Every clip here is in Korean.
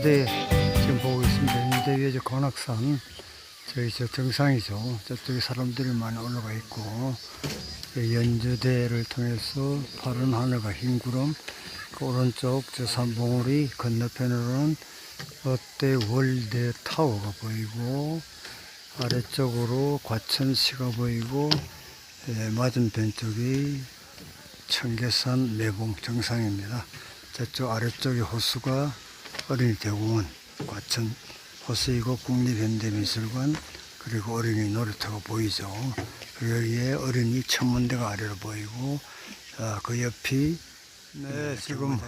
연주대 지금 보고 있습니다. 연주대 위에 저 관악산 저기 저 정상이죠. 저쪽에 사람들이 많이 올라가 있고 이 연주대를 통해서 파란 하늘과 흰 구름 그 오른쪽 저 산봉우리 건너편으로는 롯데 월드 타워가 보이고 아래쪽으로 과천시가 보이고 예, 맞은편 쪽이 청계산 매봉 정상입니다. 저쪽 아래쪽에 호수가 어린이 대공원, 과천 호수이고 국립현대미술관 그리고 어린이 놀이터가 보이죠. 그리고 여기에 어린이 천문대가 아래로 보이고 아, 그 옆이 네 지금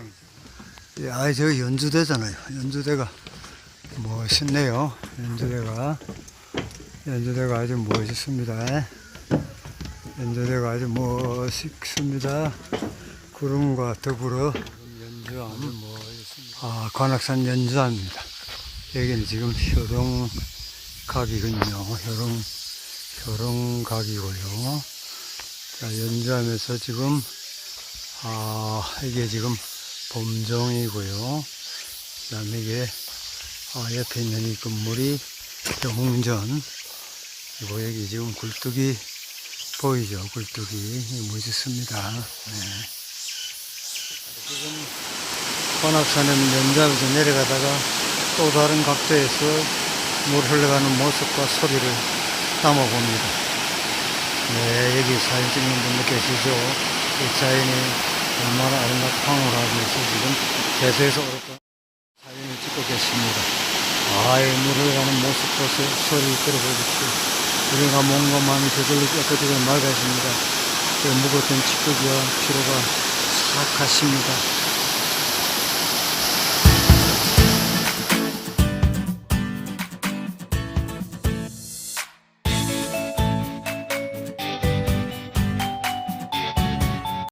예, 아, 저 연주대잖아요. 연주대가 멋있네요. 연주대가 연주대가 아주 멋있습니다. 연주대가 아주 멋있습니다. 구름과 더불어 연주함, 아, 관악산 연주함입니다. 여기는 지금 효동각이군요. 효동, 효동각이고요. 자, 연주함에서 지금, 아, 이게 지금 봄종이고요. 그 다음에 이게, 아, 옆에 있는 이 건물이 영웅전. 그리고 여기 지금 굴뚝이 보이죠? 굴뚝이 멋있습니다. 네. 지금 관악산은 연잡에서 내려가다가 또 다른 각도에서 물 흘러가는 모습과 소리를 담아봅니다. 네, 여기 사진 찍는 분들 계시죠? 이 자연이 얼마나 아름답고 황홀하고 있어 지금 계속해서 오르고 사진을 찍고 계십니다. 아, 이물 흘러가는 모습과 소- 소리 들어보십시오. 우리가 몸과 마음이 저절로 깨끗하게 맑아집니다. 그 무거웠던 찌꺼기와 피로가 싹 가십니다.